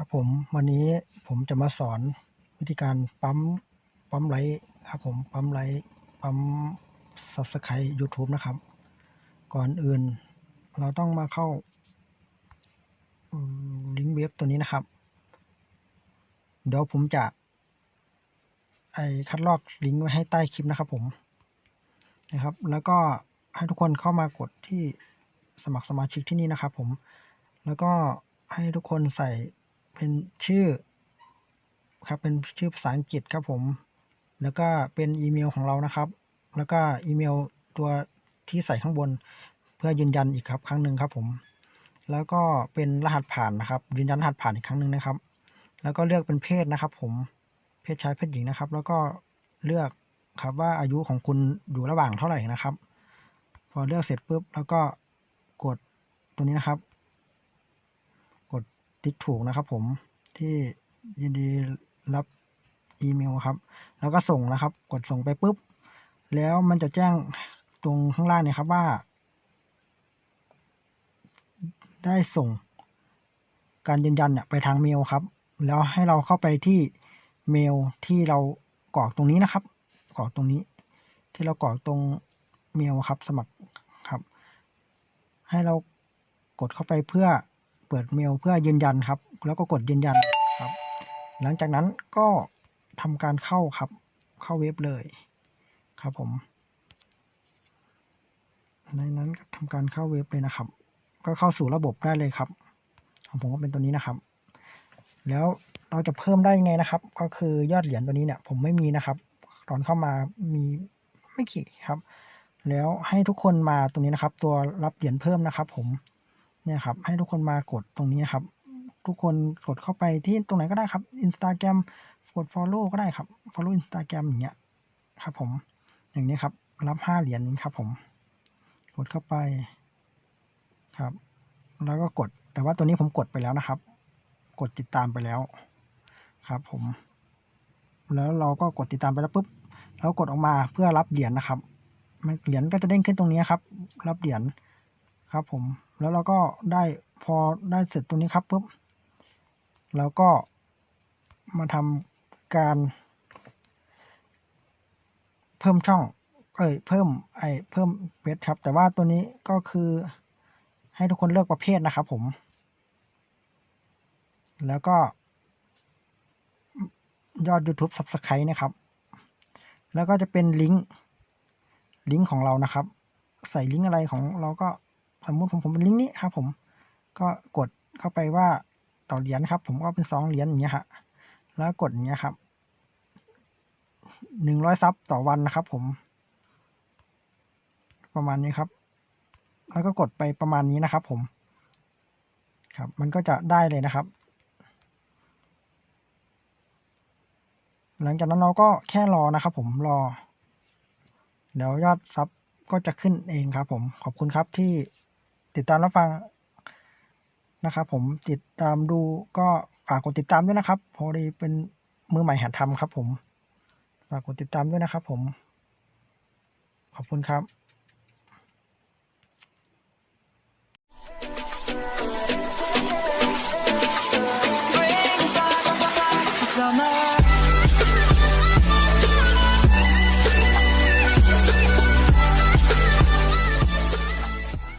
ครับผมวันนี้ผมจะมาสอนวิธีการปั๊มปั๊มไลค์ครับผมปั๊มไลค์ปั๊ม Subscribe YouTube นะครับ ก่อนอื่นเราต้องมาเข้าลิงก์เว็บตัวนี้นะครับ เดี๋ยวผมจะไอคัดลอกลิงก์ไว้ให้ใต้คลิปนะครับผมนะครับ แล้วก็ให้ทุกคนเข้ามากดที่สมัครสมาชิกที่นี่นะครับผมแล้วก็ให้ทุกคนใส่ เป็นชื่อครับเป็นชื่อภาษาอังกฤษครับผม แล้วก็เป็นอีเมลของเรานะครับ แล้วก็อีเมลตัวที่ใส่ข้างบน เพื่อยืนยันอีกครับครั้งหนึ่งครับผม แล้วก็เป็นรหัสผ่านนะครับ ยืนยันรหัสผ่านอีกครั้งหนึ่งนะครับ แล้วก็เลือกเป็นเพศนะครับ ผมเพศชายเพศหญิงนะครับ แล้วก็เลือกครับว่าอายุของคุณอยู่ระหว่างเท่าไหร่นะครับ พอเลือกเสร็จปุ๊บแล้วก็กดตัวนี้นะครับ ติ๊กถูกนะครับ ผมที่ยินดีรับอีเมลครับ แล้วก็ส่งนะครับ กดส่งไปปุ๊บ แล้วมันจะแจ้งตรงข้างล่างเนี่ยครับว่า ได้ส่งการยืนยันเนี่ยไปทางเมลครับ แล้วให้เราเข้าไปที่เมลที่เรากรอกตรงนี้นะครับกรอกตรงนี้ ที่เรากรอกตรงเมลครับ สมัครครับ ให้เรากดเข้าไปเพื่อ เปิดเมลเพื่อยืนยันครับ แล้วก็กดยืนยันครับ หลังจากนั้นก็ทำการเข้าครับ เข้าเว็บเลยครับผม ในนั้นทำการเข้าเว็บเลยนะครับ ก็เข้าสู่ระบบได้เลยครับของผมก็เป็นตัวนี้นะครับ แล้วเราจะเพิ่มได้ยังไงนะครับ ก็คือยอดเหรียญตัวนี้เนี่ยผมไม่มีนะครับ ตอนเข้ามามีไม่กี่ครับ แล้วให้ทุกคนมาตรงนี้นะครับ ตัวรับเหรียญเพิ่มนะครับ ผม เนี่ยครับให้ทุกคนมากดตรงนี้นะครับ ทุกคนกดเข้าไปที่ตรงไหนก็ได้ครับ Instagram กด Follow ก็ได้ครับ Follow Instagram อย่างเงี้ยครับผมอย่างนี้ครับ รับห้าเหรียญนี้ครับ ผม กดเข้าไปครับ แล้วก็กดแต่ว่าตัวนี้ผมกดไปแล้วนะครับ กดติดตามไปแล้วครับผม แล้วเราก็กดติดตามไปแล้วปุ๊บแล้วกดออกมาเพื่อรับเหรียญนะครับเหรียญก็จะเด้งขึ้นตรงนี้ครับ รับเหรียญ ครับผมแล้วเราก็ได้พอได้เสร็จตรงนี้ครับปุ๊บเราก็มาทำการ เพิ่มช่อง เอ้ยเพิ่มไอเพิ่มเวทครับ แต่ว่าตัวนี้ก็คือให้ทุกคนเลือกประเภทนะครับผม แล้วก็ ยอด YouTube Subscribe นะครับ แล้วก็จะเป็นลิงก์ลิงก์ของเรานะครับ ใส่ลิงก์อะไรของเราก็ สมมุติผมผมเป็นลิงก์นี้ครับ ผมก็กดเข้าไปว่าต่อเหรียญครับ ผมก็เป็นสองเหรียญอย่างเงี้ยฮะแล้วกดอย่างเงี้ยครับหนึ่งร้อยซับต่อวันนะครับ ผม ประมาณนี้ครับ แล้วก็กดไปประมาณนี้นะครับ ผม ครับ มันก็จะได้เลยนะครับ หลังจากนั้นเราก็แค่รอนะครับ ผมรอ เดี๋ยวยอดซับก็จะขึ้นเองครับ ผมขอบคุณครับที่ ติดตามรับฟังนะครับ ผมติดตามดูก็ฝากกดติดตามด้วยนะครับ พอดีเป็นมือใหม่หัดทำครับ ผมฝากกดติดตามด้วยนะครับ ผม ขอบคุณครับ